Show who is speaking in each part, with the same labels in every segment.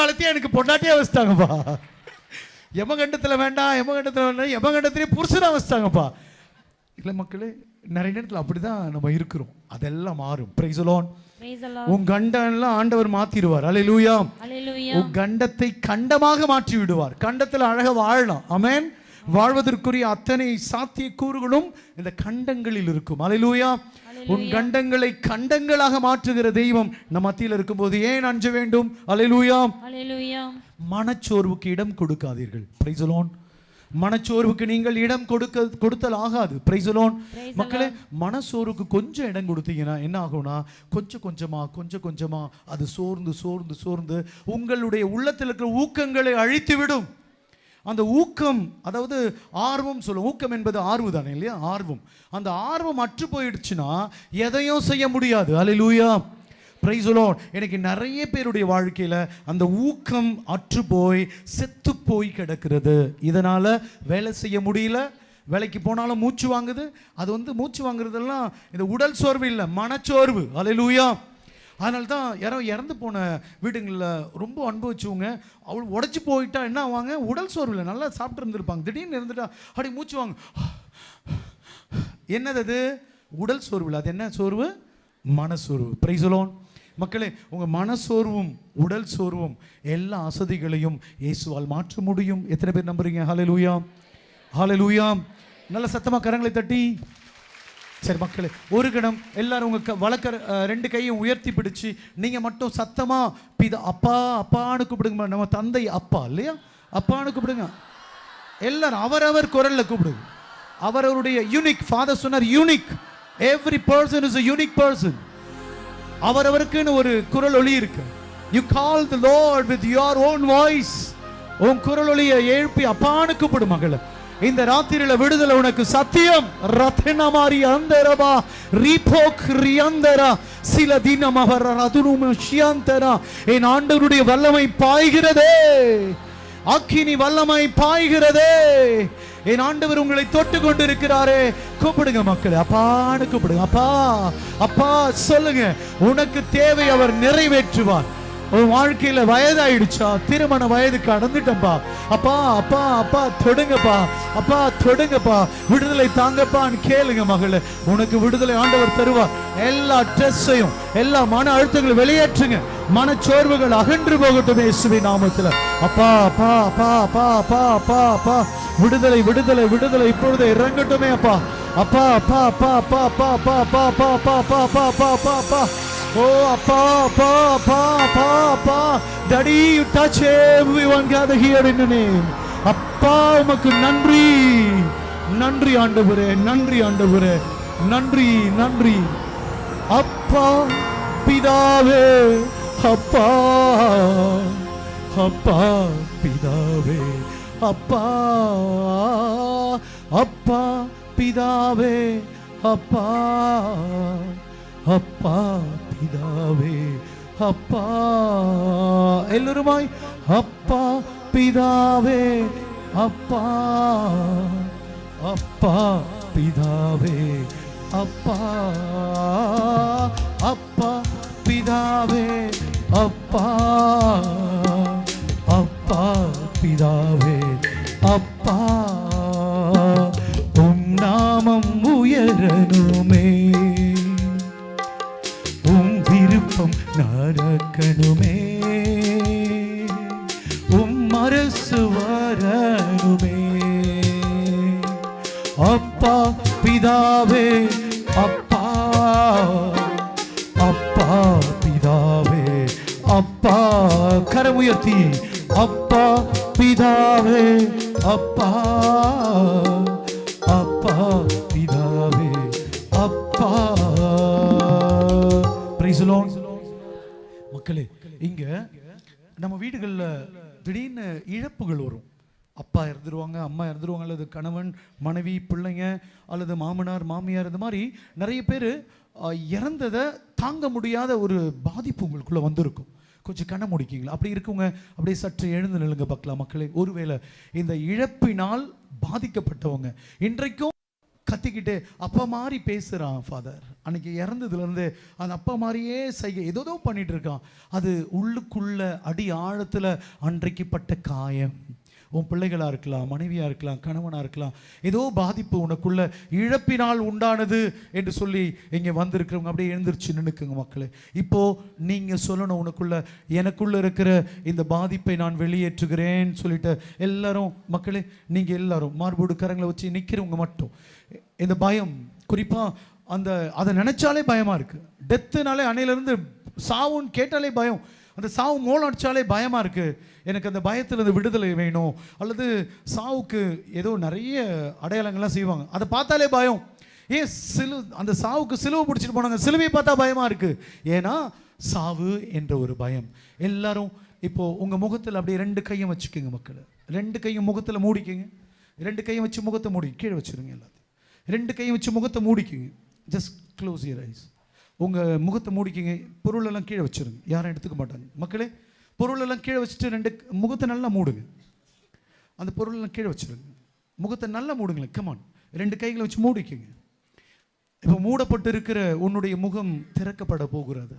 Speaker 1: காலத்தையும் எனக்கு பொண்டாட்டியே வச்சிட்டாங்கப்பா. யமகண்டத்தில் வேண்டாம் யமகண்டத்தில் வேண்டாம் யமகண்டத்திலே புருஷனாக வச்சிட்டாங்கப்பா. இல்லை மக்களே நிறைய நேரத்தில் அப்படிதான் நம்ம இருக்கிறோம். அதெல்லாம் மாறும். பிரைசலோன். உன் கண்டம்லாம் ஆண்டவர் மாத்திடுவார். அலையிலூயா
Speaker 2: Hallelujah.
Speaker 1: உன் கண்டத்தை கண்டமாக மாற்றி விடுவார் கண்டத்தில் அழக வாழலாம். அமேன் வாழ்வதற்குரிய அத்தனை சாத்திய கூறுகளும் இந்த கண்டங்களில் இருக்கும். அலையிலூயா உன் கண்டங்களை கண்டங்களாக மாற்றுகிற தெய்வம் நம் மத்தியில் இருக்கும்போது ஏன் அஞ்ச வேண்டும்? அலையிலூயா. மனச்சோர்வுக்கு இடம் கொடுக்காதீர்கள். பிரைசலோன் மனச்சோர்வுக்கு நீங்கள் இடம் கொடுக்க கொடுத்தல் ஆகாது. பிரைசலோன் மக்களே மனசோர்வுக்கு கொஞ்சம் இடம் கொடுத்தீங்கன்னா என்ன ஆகும்னா கொஞ்சம் கொஞ்சமா கொஞ்சம் கொஞ்சமா அது சோர்ந்து சோர்ந்து சோர்ந்து உங்களுடைய உள்ளத்தில் இருக்கிற ஊக்கங்களை அழித்து விடும் அந்த ஊக்கம் அதாவது ஆர்வம் சொல்லும் ஊக்கம் என்பது ஆர்வம் தானே இல்லையா? ஆர்வம். அந்த ஆர்வம் அற்று போயிடுச்சுன்னா எதையும் செய்ய முடியாது. அலையிலூயா பிரைசுலோன் எனக்கு நிறைய பேருடைய வாழ்க்கையில் அந்த ஊக்கம் அற்று போய் செத்து போய் கிடக்கிறது. இதனால் வேலை செய்ய முடியல. வேலைக்கு போனாலும் மூச்சு வாங்குது. அது வந்து மூச்சு வாங்குறதெல்லாம் இந்த உடல் சோர்வு இல்லை மனச்சோர்வு. அலையிலூயா அதனால தான் யாரோ இறந்து போன வீடுங்களில் ரொம்ப அனுபவிச்சவங்க அவள் உடச்சி போயிட்டா என்ன ஆவாங்க? உடல் சோர்வு இல்லை. நல்லா சாப்பிட்டு இருந்திருப்பாங்க. திடீர்னு இருந்துட்டா அப்படி மூச்சு வாங்க. என்னது அது? உடல் சோர்வு இல்லை. அது என்ன சோர்வு? மனசோர்வு பிரைசலோன் மக்களே உங்கள் மனசோர்வும் உடல் சோர்வும் எல்லா அசதிகளையும் இயேசுவால் மாற்ற முடியும். எத்தனை பேர் நம்புறீங்க? ஹalleluya ஹalleluya நல்ல சத்தமாக கரங்களை தட்டி. சரி மக்களே ஒரு கணம் எல்லாரும் உங்க க- வலக்கர ரெண்டு கையும் உயர்த்தி பிடிச்சு நீங்க மட்டும் சத்தமா பிதா அப்பா அப்பான்னு கூப்பிடுங்க நம்ம தந்தை அப்பா இல்லையா? அப்பான்னு கூப்பிடுங்க. எல்லாரும் அவரவர் குரல்ல கூப்பிடுங்க. அவரவருடைய யூனிக் ஃபாதர் சொன்னார் unique every person is a unique person அவரவருக்குன்னு ஒரு குரல் ஒளி இருக்கு. You call the lord with your own voice உன் குரல் ஒளியை எழுப்பி அப்பான்னு கூப்பிடு மகள. இந்த ராத்திரியில விடுதலை உனக்கு சத்தியம். ரத்தினமாரி அந்தரபா ரீபோக் ரியந்தரா சில தினம் அவர் அதுரும் என் ஆண்டவருடைய வல்லமை பாய்கிறதே. அக்கினி வல்லமை பாய்கிறதே. என் ஆண்டவர் உங்களை தொட்டு கொண்டிருக்கிறாரே. கூப்பிடுங்க மக்களே. அப்பான்னு கூப்பிடுங்க. அப்பா அப்பா சொல்லுங்க. உனக்கு தேவை அவர் நிறைவேற்றுவார். உன் வாழ்க்கையில வயதாயிடுச்சா திருமண வயது கடந்துட்டப்பா அப்பா அப்பா அப்பா தொடுங்கப்பா அப்பா தொடுங்கப்பா விடுதலை தாங்கப்பான்னு கேளுங்க மகளே உனக்கு விடுதலை ஆண்டவர் தருவா எல்லா ஸ்ட்ரெஸ்ஸையும் எல்லா மன அழுத்தங்களும் வெளியேற்றுங்க மனச்சோர்வுகள் அகன்று போகட்டும் இயேசுவி நாமத்துல அப்பா அப்பா அப்பா அப்பா அப்பா அப்பா அப்பா விடுதலை விடுதலை விடுதலை இப்பொழுது இறங்கட்டுமே அப்பா அப்பா அப்பா அப்பா அப்பா அப்பா அப்பா அப்பா அப்பா அப்பா அப்பா அப்பா அப்பா அப்பா ஓ அப்பா அப்பா அப்பா அப்பா அப்பா. Daddy you touch everyone gather here in your name. அப்பா உமக்கு நன்றி. நன்றி ஆண்டவரே நன்றி ஆண்டவரே. நன்றி நன்றி. அப்பா பிதாவே அப்பா. அப்பா பிதாவே அப்பா. அப்பா பிதாவே அப்பா. அப்பா பிதாவே அப்பா எல்லோருமாய் அப்பா பிதாவே அப்பா அப்பா பிதாவே அப்பா அப்பா பிதாவே அப்பா அப்பா பிதாவே அப்பா உம் நாமம் உயரணுமே விருப்பம் நடக்கணுமே. உம் அரசு வரணுமே. அப்பா பிதாவே அப்பா. அப்பா பிதாவே அப்பா. கரமுயர்த்தி. அப்பா பிதாவே அப்பா. அப்பா மக்களே இங்க நம்ம வீடுகளில் திடீர்னு இழப்புகள் வரும். அப்பா இறந்துருவாங்க அம்மா இறந்துருவாங்க அல்லது கணவன் மனைவி பிள்ளைங்க அல்லது மாமனார் மாமியார் இந்த மாதிரி நிறைய பேர் இறந்ததை தாங்க முடியாத ஒரு பாதிப்பு உங்களுக்குள்ள வந்திருக்கும். கொஞ்சம் கண்ண முடிக்கிங்களா? அப்படி இருக்கவங்க அப்படியே சற்று எழுந்து நிலுங்க பார்க்கலாம் மக்களே. ஒருவேளை இந்த இழப்பினால் பாதிக்கப்பட்டவங்க இன்றைக்கும் கத்திக்கிட்டு அப்பா மாதிரி பேசுகிறான் ஃபாதர் அன்னைக்கு இறந்ததுலேருந்து அந்த அப்பா மாதிரியே செய்ய ஏதோ பண்ணிட்டு இருக்கான். அது உள்ளுக்குள்ள அடி ஆழத்தில் அன்றைக்கு பட்ட காயம். உன் பிள்ளைகளாக இருக்கலாம் மனைவியாக இருக்கலாம் கணவனாக இருக்கலாம் ஏதோ பாதிப்பு உனக்குள்ள இழப்பினால் உண்டானது என்று சொல்லி இங்கே வந்திருக்கிறவங்க அப்படியே எழுந்திருச்சு நின்னுக்குங்க மக்களே. இப்போது நீங்கள் சொல்லணும் உனக்குள்ள எனக்குள்ளே இருக்கிற இந்த பாதிப்பை நான் வெளியேற்றுகிறேன்னு சொல்லிட்டு எல்லாரும் மக்களே நீங்கள் எல்லாரும் மார்போடு கரங்களை வச்சு நிற்கிறவங்க மட்டும். இந்த பயம் குறிப்பாக அந்த அதை நினச்சாலே பயமாக இருக்குது டெத்துனாலே அணையிலேருந்து சாவுன்னு கேட்டாலே பயம். அந்த சாவு மோளம் அடித்தாலே பயமாக இருக்குது எனக்கு அந்த பயத்திலிருந்து விடுதலை வேணும். அல்லது சாவுக்கு ஏதோ நிறைய அடையாளங்கள்லாம் செய்வாங்க. அதை பார்த்தாலே பயம். ஏன் சிலு அந்த சாவுக்கு சிலுவை பிடிச்சிட்டு போனாங்க. சிலுவையை பார்த்தா பயமாக இருக்குது ஏன்னா சாவு என்ற ஒரு பயம். எல்லாரும் இப்போது உங்கள் முகத்தில் அப்படியே ரெண்டு கையும் வச்சுக்கோங்க மக்களை. ரெண்டு கையும் முகத்தில் மூடிக்கோங்க. ரெண்டு கையும் வச்சு முகத்தை மூடி கீழே வச்சிருங்க எல்லாத்தையும். ரெண்டு கையும் வச்சு முகத்தை மூடிக்குங்க. ஜஸ்ட் க்ளோஸ் யர் ஐஸ் உங்கள் முகத்தை மூடிக்கிங்க. பொருளெல்லாம் கீழே வச்சிருங்க. யாரும் எடுத்துக்க மாட்டாங்க. மக்களே பொருளெல்லாம் கீழே வச்சுட்டு ரெண்டு முகத்தை நல்லா மூடுங்க. அந்த பொருளெல்லாம் கீழே வச்சிருங்க. முகத்தை நல்லா மூடுங்களேன். கமான் ரெண்டு கைகளை வச்சு மூடிக்குங்க. இப்போ மூடப்பட்டு இருக்கிற உன்னுடைய முகம் திறக்கப்பட போகிறது.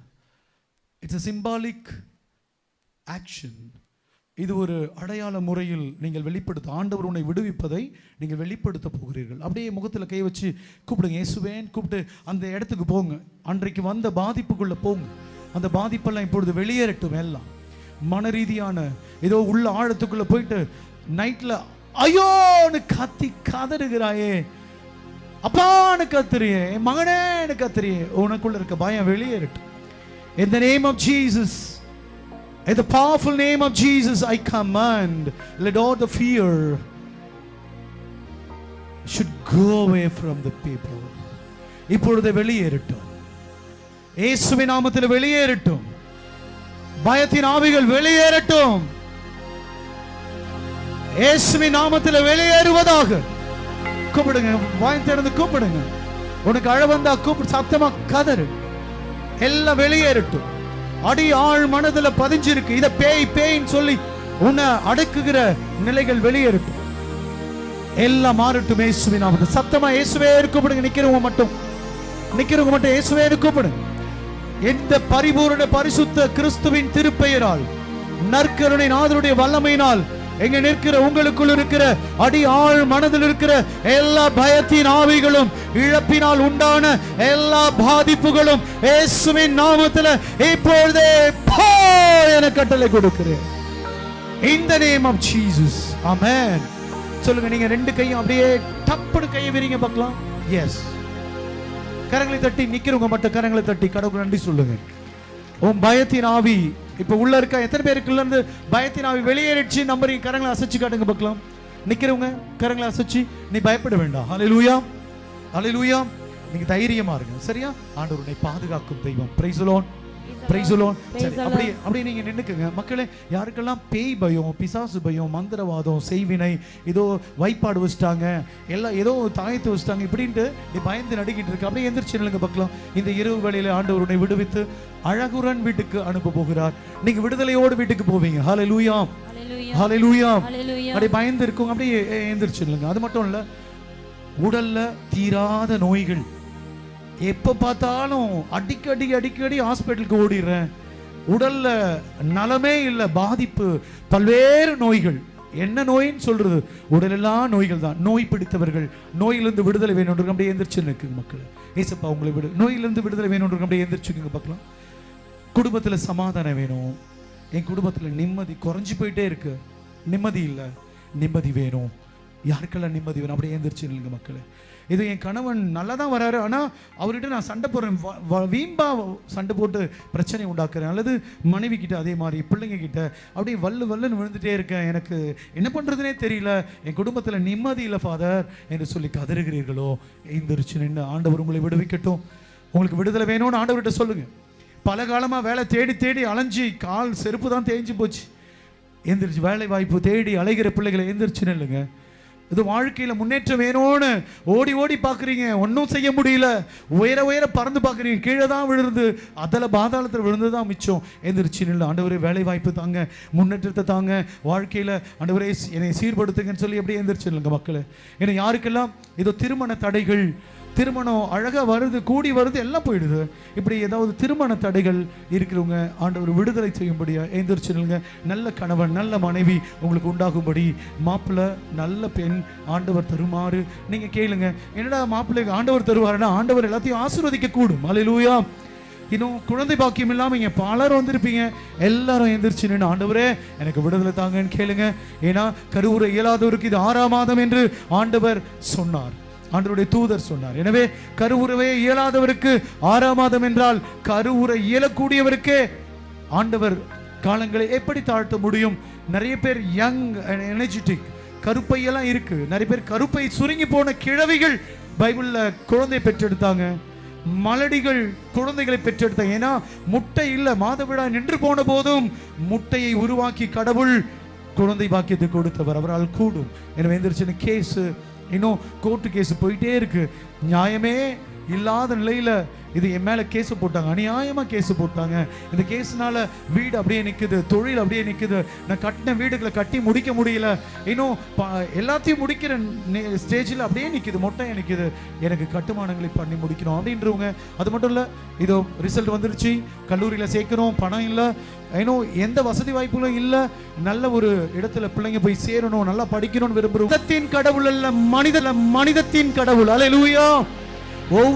Speaker 1: இட்ஸ் அ சிம்பாலிக் ஆக்ஷன் இது ஒரு அடையாள முறையில் நீங்கள் வெளிப்படுத்த ஆண்டவர் உன்னை விடுவிப்பதை நீங்கள் வெளிப்படுத்த போகிறீர்கள். அப்படியே முகத்தில் கை வச்சு கூப்பிடுங்க. இயேசுவேன் கூப்பிட்டு அந்த இடத்துக்கு போங்க. அன்றைக்கு வந்த பாதிப்புக்குள்ளே போங்க. அந்த பாதிப்பெல்லாம் இப்பொழுது வெளியேறட்டும் எல்லாம். மன ரீதியான ஏதோ உள்ள ஆழத்துக்குள்ளே போயிட்டு நைட்டில் ஐயோன்னு கத்தி கதறுகிறாயே. அப்பான்னு கத்துறியே என் மகனேன்னு கத்துறியே. உனக்குள்ள இருக்க பயம் வெளியேறட்டும். இந்த name of Jesus in the powerful name of Jesus, I command, let all the fear should go away from the people. இப்பொழுது வெளியேறட்டும். இயேசுவின் நாமத்தில் வெளியேறட்டும். பயத்தின் ஆவிகள் வெளியேறட்டும். இயேசுவின் நாமத்தில் வெளியேறுவதாக. கூப்பிடுங்க வாய் திறந்து கூப்பிடுங்க. உனக்கு அழ வந்தா கூப்பிடு சத்தமா கதறு. எல்லாம் வெளியேறட்டும். அடி ஆள் மனதுல பதிஞ்சிருக்கு. இத பேய் பேய்ன்னு சொல்லி உன்னை அடக்குகிற நிலைகள் வெளியேறட்டும் எல்லாம் மாறட்டும் இயேசுவின் நாமத்தில். சத்தமா இயேசுவே கூப்பிடுங்க. நிக்கிறவங்க மட்டும். நிக்கிறவங்க மட்டும் இயேசுவே கூப்பிடுங்க எந்த பரிபூரண பரிசுத்த கிறிஸ்துவின் திருப்பெயரால் நற்கருணை நாதருடைய வல்லமையினால் எங்க நிற்கிற உங்களுக்குள் இருக்கிற அடி ஆழ் மனதில் இருக்கிற எல்லா பயத்தின் ஆவிகளும் இழப்பினால் உண்டான எல்லா பாதிப்புகளும் இயேசுவின் நாமத்துல இப்பொழுதே போ என கட்டளை கொடுக்கிறேன். இந்த நேம் ஆஃப் ஜீசஸ் ஆமென் சொல்லுங்க நீங்க ரெண்டு கையும் அப்படியே டப்புனு கையை விரிங்க பார்க்கலாம். எஸ் கரங்களை தட்டி நிக்கிறவங்க மட்டும் கரங்களை தட்டி கடவுள் நன்றி சொல்லுங்க. உன் பயத்தின் ஆவி இப்ப உள்ள இருக்க எத்தனை பேருக்குள்ள இருந்து பயத்தின் ஆவி வெளியேறிடுச்சு நம்புறீங்க. கரங்களை அசைச்சு காட்டுங்க பார்க்கலாம். நிக்கிறவங்க கரங்களை அசைச்சு நீ பயப்பட வேண்டாம். ஹalleluya ஹalleluya நீங்க தைரியமா இருங்க. சரியா? ஆண்டவர் உன்னை பாதுகாக்கும் தெய்வம். பிரைசலோன் அப்படியே அப்படியே நீங்க நின்னுக்குங்க. மக்களே யாருக்கெல்லாம் பேய் பயம் பிசாசு பயம் மந்திரவாதம் செய்வினை ஏதோ வைப்பாடு வச்சுட்டாங்க எல்லாம் ஏதோ தாயத்து வச்சுட்டாங்க இப்படின்ட்டு நீ பயந்து நடுக்கிட்டு இருக்கு. அப்படியே எந்திரிச்சு நில்லுங்க பார்க்கலாம் இந்த இரவு வேளையில ஆண்டவர் உன்னை விடுவித்து அழகுரன் வீட்டுக்கு அனுப்ப போகிறார். நீங்க விடுதலையோடு வீட்டுக்கு போவீங்க. ஹalleluya
Speaker 2: Hallelujah.
Speaker 1: ஹalleluya
Speaker 2: Hallelujah.
Speaker 1: அப்படியே பயந்து இருக்கவங்க அப்படியே எந்திரிச்சு நில்லுங்க. அது மட்டும் இல்ல உடல்ல தீராத நோய்கள் எப்போ பார்த்தாலும் அடிக்கடி அடிக்கடி ஹாஸ்பிட்டலுக்கு ஓடிடுறேன். உடல்ல நலமே இல்லை பாதிப்பு பல்வேறு நோய்கள். என்ன நோயின்னு சொல்றது? உடலெல்லாம் நோய்கள் தான். நோய் பிடித்தவர்கள் நோயிலிருந்து விடுதலை வேணும்ன்ற அப்படியே எந்திரிச்சு நிற்குங்க மக்கள். ஏசப்பா உங்களை விடு. நோயிலிருந்து விடுதலை வேணும்ன்ற அப்படியே எந்திரிச்சுக்குங்க பார்க்கலாம். குடும்பத்தில் சமாதானம் வேணும். என் குடும்பத்தில் நிம்மதி குறைஞ்சி போயிட்டே இருக்கு. நிம்மதி இல்லை நிம்மதி வேணும். யாருக்கெல்லாம் நிம்மதி வேணும் அப்படியே எழுந்திரிச்சு இல்லைங்க மக்களே. இது என் கணவன் நல்லா தான் வராரு. ஆனால் அவர்கிட்ட நான் சண்டை போடுறேன். வ- வ- வீம்பா சண்டை போட்டு பிரச்சனை உண்டாக்குறேன். அல்லது மனைவி கிட்ட அதே மாதிரி பிள்ளைங்க கிட்ட அப்படியே வல்லு வல்லுன்னு விழுந்துட்டே இருக்கேன். எனக்கு என்ன பண்ணுறதுனே தெரியல. என் குடும்பத்தில் நிம்மதி இல்லை ஃபாதர் என்று சொல்லி கதறுகிறீர்களோ? எழுந்திரிச்சு நின்று ஆண்டவர் உங்களை விடுவிக்கட்டும். உங்களுக்கு விடுதலை வேணும்னு ஆண்டவர்கிட்ட சொல்லுங்க. பல காலமாக வேலை தேடி தேடி அலைஞ்சு கால் செருப்பு தான் தேஞ்சு போச்சு. எந்திரிச்சு வேலை வாய்ப்பு தேடி அலைகிற பிள்ளைகளை எந்திரிச்சு நில்லுங்க. இது வாழ்க்கையில முன்னேற்றம் வேணும்னு ஓடி ஓடி பார்க்குறீங்க. ஒன்றும் செய்ய முடியல. உயர உயர பறந்து பார்க்குறீங்க. கீழே தான் விழுந்து. அதில் பாதாளத்தில் விழுந்து தான் மிச்சம். எந்திரிச்சு நில்லு. ஆண்டவரே வேலை வாய்ப்பு தாங்க. முன்னேற்றத்தை தாங்க. வாழ்க்கையில் ஆண்டவரே என்னை சீர்படுத்துங்கன்னு சொல்லி அப்படியே எந்திரிச்சு இல்லைங்க மக்களை. ஏன்னா யாருக்கெல்லாம் இதோ திருமண தடைகள் திருமணம் அழகாக வருது கூடி வருது எல்லாம் போயிடுது. இப்படி ஏதாவது திருமண தடைகள் இருக்கிறவங்க ஆண்டவர் விடுதலை செய்யும்படியா எழுந்திரிச்சு நில்லுங்க. நல்ல கணவன் நல்ல மனைவி உங்களுக்கு உண்டாகும்படி மாப்பிள்ளை நல்ல பெண் ஆண்டவர் தருமாறு நீங்கள் கேளுங்க. என்னடா மாப்பிள்ளைக்கு ஆண்டவர் தருவாருன்னா ஆண்டவர் எல்லாத்தையும் ஆசீர்வதிக்க கூடும் அலையிலூயா இன்னும் குழந்தை பாக்கியம் இல்லாமல் இங்கே பலர் வந்திருப்பீங்க. எல்லாரும் எந்திரிச்சு நின்று ஆண்டவரே எனக்கு விடுதலை தாங்கன்னு கேளுங்க. ஏன்னா கருவுரை இயலாதவருக்கு இது ஆறாம் மாதம் என்று ஆண்டவர் சொன்னார். ஆண்டருடைய தூதர் சொன்னார். எனவே கருவுறவே இயலாதவருக்கு ஆறாம் மாதம் என்றால் கருவுரை இயலக்கூடியவருக்கே ஆண்டவர் காலங்களை எப்படி தாழ்த்த முடியும்? நிறைய பேர் யங் எனர்ஜெட்டிக் கருப்பையெல்லாம் இருக்கு. நிறைய பேர் கருப்பை சுருங்கி போன கிழவிகள் பைபிளில் குழந்தை பெற்றெடுத்தாங்க. மலடிகள் குழந்தைகளை பெற்றெடுத்தாங்க. ஏன்னா முட்டை இல்லை மாதவிடா நின்று போன போதும் முட்டையை உருவாக்கி கடவுள் குழந்தை பாக்கியத்தை கொடுத்தவர். அவரால் கூடும். எனவே எந்திரிச்சின கேஸு இன்னும் கோர்ட்டு கேஸ் போயிட்டே இருக்கு. நியாயமே இல்லாத நிலையில இது என் மேல கேஸ் போட்டாங்க. அநியாயமா கேஸ் போட்டாங்க. இந்த கேஸ்னால வீடு அப்படியே நிக்குது. தொழில் அப்படியே நிக்குது. நான் கட்டின வீடுகளை கட்டி முடிக்க முடியல. இன்னும் எல்லாத்தையும் முடிக்கிற ஸ்டேஜில் அப்படியே நிக்குது. மொட்டையா நிக்குது. எனக்கு கட்டுமானங்களை பண்ணி முடிக்கணும் அப்படின்றவங்க. அது மட்டும் இல்ல இதோ ரிசல்ட் வந்துருச்சு. கல்லூரியில சேர்க்கணும் பணம் இல்லை. இன்னும் எந்த வசதி வாய்ப்புகளும் இல்லை. நல்ல ஒரு இடத்துல பிள்ளைங்க போய் சேரணும். நல்லா படிக்கணும்னு விரும்புகிறோம் கடவுள் அல்ல. மனித மனிதத்தின் கடவுள். அலையிலூயா ஒவ்வொரு